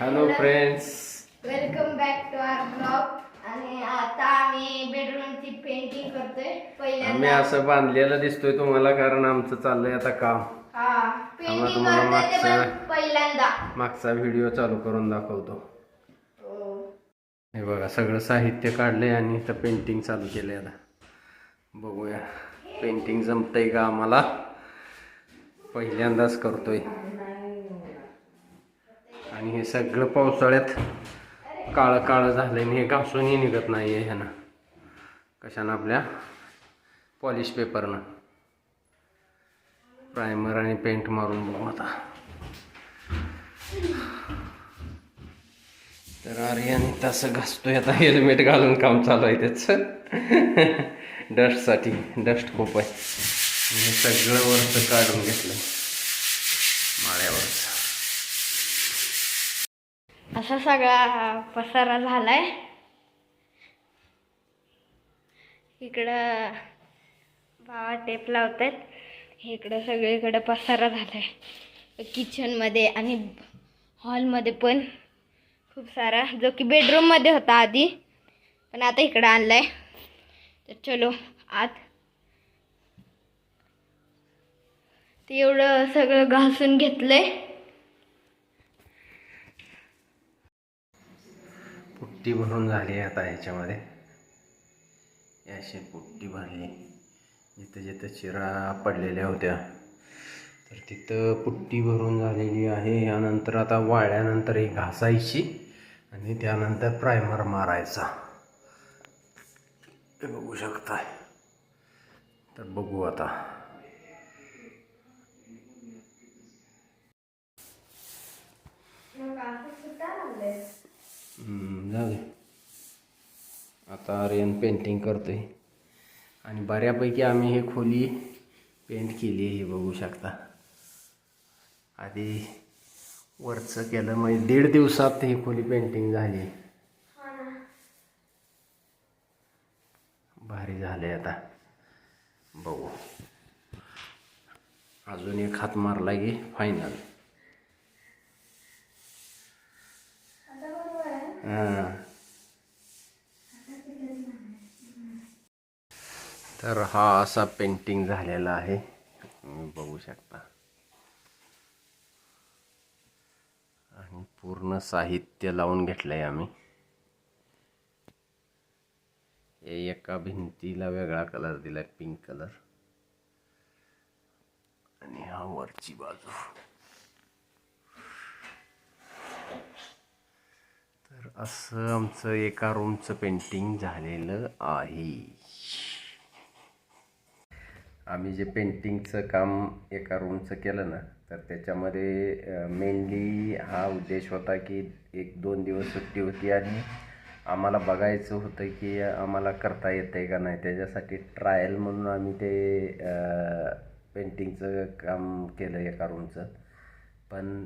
Hello friends welcome back to our blog आणि आता आम्ही बेडरूमची पेंटिंग करतोय. आम्ही पहिल्यांदा असं बांधलेलं दिसतोय तुम्हाला कारण आमचं चाललंय आता काम. हा पेंटिंग तुम्हाला करतोय ते मागचं- पण पहिल्यांदा. मागचा व्हिडिओ चालू करून दाखवतो. हो. हे बघा सगळं साहित्य काढलंय आणि इथं पेंटिंग चालू केलंय आता. बघूया. पेंटिंग जमतंय का आम्हाला? पहिल्यांदाच करतोय. आणि हे सगळं पावसाळ्यात काळं काळं झालं आणि हे घासूनही निघत नाही आहे ह्यानं. कशानं आपल्या पॉलिश पेपरनं. प्रायमर आणि पेंट मारून बघू आता. तर आर्याने तसं घासतोय आता. हेल्मेट घालून काम चालू आहे त्याचं. डस्टसाठी डस्ट खूप आहे. हे सगळं वरचं काढून घेतलं. माळ्यावरचं. असा सगळा पसारा झाला आहे इकडं बाबा टेप लावतात इकडं सगळीकडं पसारा झाला आहे किचनमध्ये आणि हॉलमध्ये पण खूप सारा. जो की बेडरूममध्ये होता आधी पण आता इकडं आणला आहे तर चलो आत. ते एवढं सगळं घासून घेतलं आहे पुट्टी भरून झाली आहे आता याच्यामध्ये. अशी पुट्टी भरली. जिथं जिथं चिरा पडलेल्या होत्या. तर तिथं पुट्टी भरून झालेली आहे. यानंतर आता वाळल्यानंतर ही घासायची आणि त्यानंतर प्रायमर मारायचा. ते बघू शकताय. तर बघू आता. जाऊ आता आर्यन पेंटिंग करतोय. आणि बऱ्यापैकी आम्ही हे खोली पेंट केली हे बघू शकता. आधी वरचं केलं म्हणजे दीड दिवसात ही खोली पेंटिंग झाली भारी झाले आता. बघू. अजून एक हात मारला की फायनल हां तर हा असा पेंटिंग झालेला आहे. तुम्ही बघू शकता. आणि पूर्ण साहित्य लावून घेतलं आहे आम्ही एका भिंतीला वेगळा कलर दिला पिंक कलर आणि हा वरची बाजू. असं आमचं एका रूमचं पेंटिंग झालेलं आहे. आम्ही जे पेंटिंगचं काम एका रूमचं केलं ना तर त्याच्यामध्ये मेनली हा उद्देश होता की एक दोन दिवस सुट्टी होती आणि आम्हाला बघायचं होतं की आम्हाला करता येतं आहे का नाही. त्याच्यासाठी ट्रायल म्हणून आम्ही ते पेंटिंगचं काम केलं एका रूमचं पण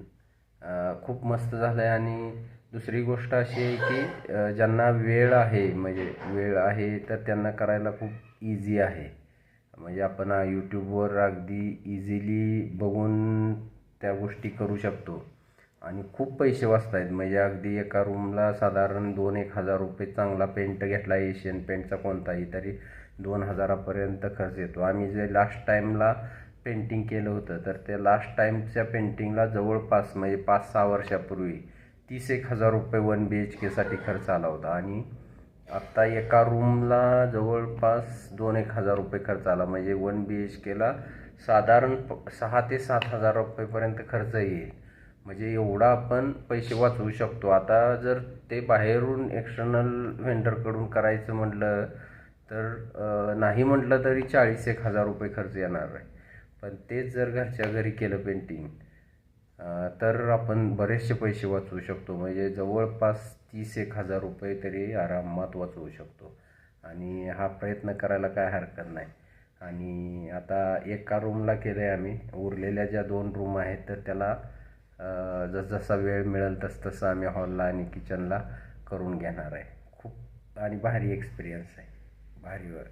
खूप मस्त झालं आहे आणि दुसरी गोष्ट अशी आहे की ज्यांना वेळ आहे म्हणजे वेळ आहे तर त्यांना करायला खूप इझी आहे. म्हणजे आपण यूट्यूबवर अगदी इझिली बघून त्या गोष्टी करू शकतो. आणि खूप पैसे वाचत आहेत म्हणजे अगदी एका रूमला साधारण दोन एक हजार रुपये चांगला पेंट घेतला एशियन पेंटचा कोणताही तरी दोन हजारापर्यंत खर्च येतो. आम्ही जे लास्ट टाईमला पेंटिंग केलं होतं तर त्या लास्ट टाईमच्या पेंटिंगला जवळपास म्हणजे पाच सहा वर्षापूर्वी तीस एक हजार रुपये वन बी एच केसाठी खर्च आला होता. आणि आत्ता एका रूमला जवळपास दोन एक हजार रुपये खर्च आला. म्हणजे वन बी एच केला साधारण प- सहा ते सात हजार रुपयेपर्यंत खर्च येईल. म्हणजे एवढा आपण पैसे वाचवू शकतो. आता जर ते बाहेरून एक्सटर्नल व्हेंडरकडून करायचं म्हटलं तर नाही म्हटलं तरी चाळीस एक हजार रुपये खर्च येणार आहे. पण तेच जर घरच्या घरी केलं पेंटिंग तर आपण बरेचसे पैसे वाचवू शकतो. म्हणजे जवळपास तीस एक हजार रुपये तरी आरामात वाचवू शकतो. आणि हा प्रयत्न करायला काय हरकत नाही. आणि आता एका रूमला केलं आहे आम्ही. उरलेल्या ज्या दोन रूम आहेत तर त्याला जसजसा वेळ मिळेल तसतसं आम्ही हॉलला आणि किचनला करून घेणार आहे. खूप आणि भारी एक्सपिरियन्स आहे. भारीवर.